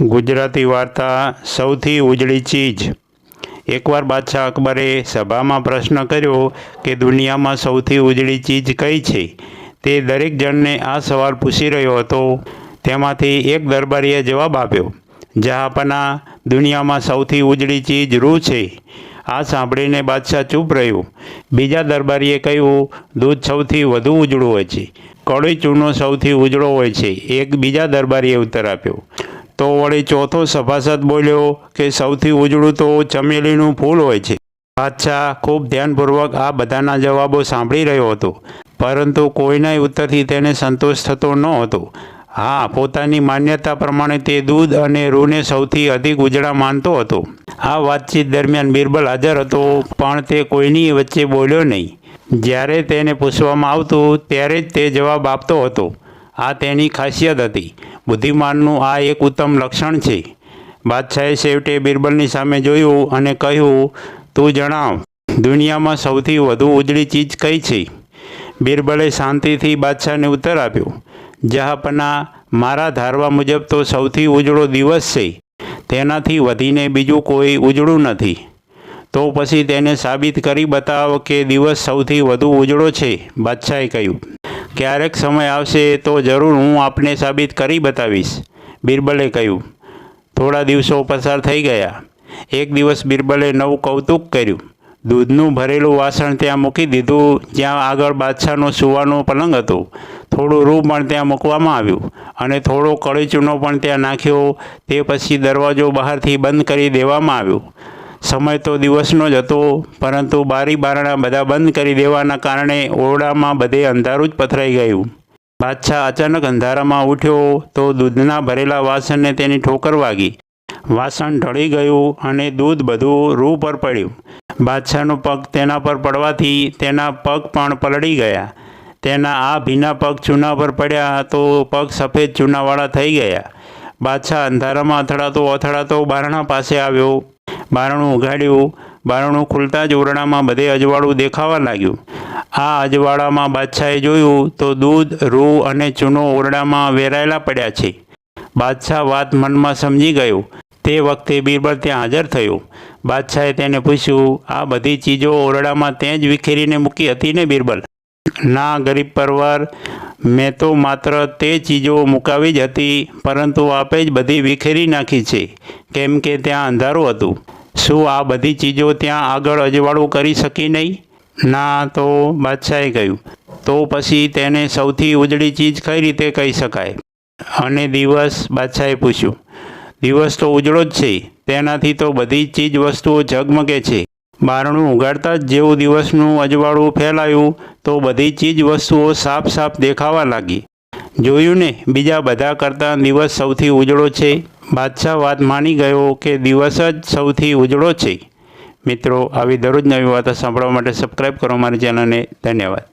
ગુજરાતી વાર્તા સૌથી ઉજળી ચીજ. એકવાર બાદશાહ અકબરે સભામાં પ્રશ્ન કર્યો કે દુનિયામાં સૌથી ઉજળી ચીજ કઈ છે? તે દરેક જણને આ સવાલ પૂછી રહ્યો હતો. તેમાંથી એક દરબારીએ જવાબ આપ્યો, જહાપના, દુનિયામાં સૌથી ઉજળી ચીજ રૂ છે. આ સાંભળીને બાદશાહ ચૂપ રહ્યો. બીજા દરબારીએ કહ્યું, દૂધ સૌથી વધુ ઉજળું હોય છે. કડોઈ ચૂનો સૌથી ઉજળો હોય છે. એક બીજા દરબારીએ ઉત્તર આપ્યો તો વળી ચોથો સભાસદ બોલ્યો કે સૌથી ઉજળું તો ચમેલીનું ફૂલ હોય છે. બાદશાહ ખૂબ ધ્યાનપૂર્વક આ બધાના જવાબો સાંભળી રહ્યો હતો. પરંતુ કોઈના ઉત્તરથી તેને સંતોષ થતો ન હતો. હા, પોતાની માન્યતા પ્રમાણે તે દૂધ અને રૂને સૌથી અધિક ઉજળા માનતો હતો. આ વાતચીત દરમિયાન બિરબલ હાજર હતો, પણ તે કોઈની વચ્ચે બોલ્યો નહીં. જ્યારે તેને પૂછવામાં આવતું, ત્યારે જ તે જવાબ આપતો હતો. આ તેની ખાસિયત હતી. બુદ્ધિમાનનું આ એક ઉત્તમ લક્ષણ છે. બાદશાહે છેવટે બિરબલની સામે જોયું અને કહ્યું, તું જણાવ, દુનિયામાં સૌથી વધુ ઉજળી ચીજ કઈ છે? બિરબલે શાંતિથી બાદશાહને ઉત્તર આપ્યો, જહાપના, મારા ધારવા મુજબ તો સૌથી ઉજળો દિવસ છે. તેનાથી વધીને બીજું કોઈ ઉજળું નથી. તો પછી તેને સાબિત કરી બતાવો કે દિવસ સૌથી વધુ ઉજળો છે, બાદશાહે કહ્યું. ક્યારેક સમય આવશે તો જરૂર હું આપને સાબિત કરી બતાવીશ, બિરબલે કહ્યું. થોડા દિવસો પસાર થઈ ગયા. એક દિવસ બિરબલે નવું કૌતુક કર્યું. દૂધનું ભરેલું વાસણ ત્યાં મૂકી દીધું, જ્યાં આગળ બાદશાહનો સુવાનો પલંગ હતો. થોડું રૂ પણ ત્યાં મૂકવામાં આવ્યું અને થોડો કળી ચૂનો પણ ત્યાં નાખ્યો. તે પછી દરવાજો બહારથી બંધ કરી દેવામાં આવ્યો. સમય તો દિવસનો જ હતો, પરંતુ બારી બારણા બધા બંધ કરી દેવાના કારણે ઓરડામાં બધે અંધારું જ પથરાઈ ગયું. બાદશાહ અચાનક અંધારામાં ઉઠ્યો તો દૂધના ભરેલા વાસણને તેની ઠોકર વાગી. વાસણ ઢળી ગયું અને દૂધ બધું રૂ પર પડ્યું. બાદશાહનો પગ તેના પર પડવાથી તેના પગ પણ પલળી ગયા. તેના આ ભીના પગ ચૂના પર પડ્યા તો પગ સફેદ ચૂનાવાળા થઈ ગયા. બાદશાહ અંધારામાં અથડાતો અથડાતો બારણા પાસે આવ્યો. બારણું ઉઘાડ્યું. બારણું ખુલતા જ ઓરડામાં બધે અજવાળું દેખાવા લાગ્યું. આ અજવાળામાં બાદશાહે જોયું તો દૂધ, રૂ અને ચૂનો ઓરડામાં વેરાયેલા પડ્યા છે. બાદશાહ વાત મનમાં સમજી ગયો. તે વખતે બિરબલ ત્યાં હાજર થયો. બાદશાહે તેને પૂછ્યું, આ બધી ચીજો ઓરડામાં તે જ વિખેરીને મૂકી હતી ને બિરબલ? ના, ગરીબ પરવાર, મેં તો માત્ર તે ચીજો મુકાવી જ હતી, પરંતુ આપે જ બધી વિખેરી નાખી છે. કેમ કે ત્યાં અંધારું હતું. શું આ બધી ચીજો ત્યાં આગળ અજવાળું કરી શકી નહીં? ના, તો બાદશાહે કહ્યું, તો પછી તેને સૌથી ઉજળી ચીજ કઈ રીતે કહી શકાય? અને દિવસ બાદશાહે પૂછ્યું, દિવસ તો ઉજળો જ છે, તેનાથી તો બધી ચીજ વસ્તુઓ ઝગમગે છે. બારણું ઉગાડતા જ જેવું દિવસનું અજવાળું ફેલાયું, તો બધી ચીજ વસ્તુઓ સાફ સાફ દેખાવા લાગી. જોયું ને, બીજા બધા કરતાં દિવસ સૌથી ઉજળો છે બાદશાહ વાત માની ગયો કે દિવસ જ સૌથી ઉજળો છે. મિત્રો, આવી દરરોજ નવી વાતો સાંભળવા માટે સબસ્ક્રાઈબ કરો મારી ચેનલને ધન્યવાદ.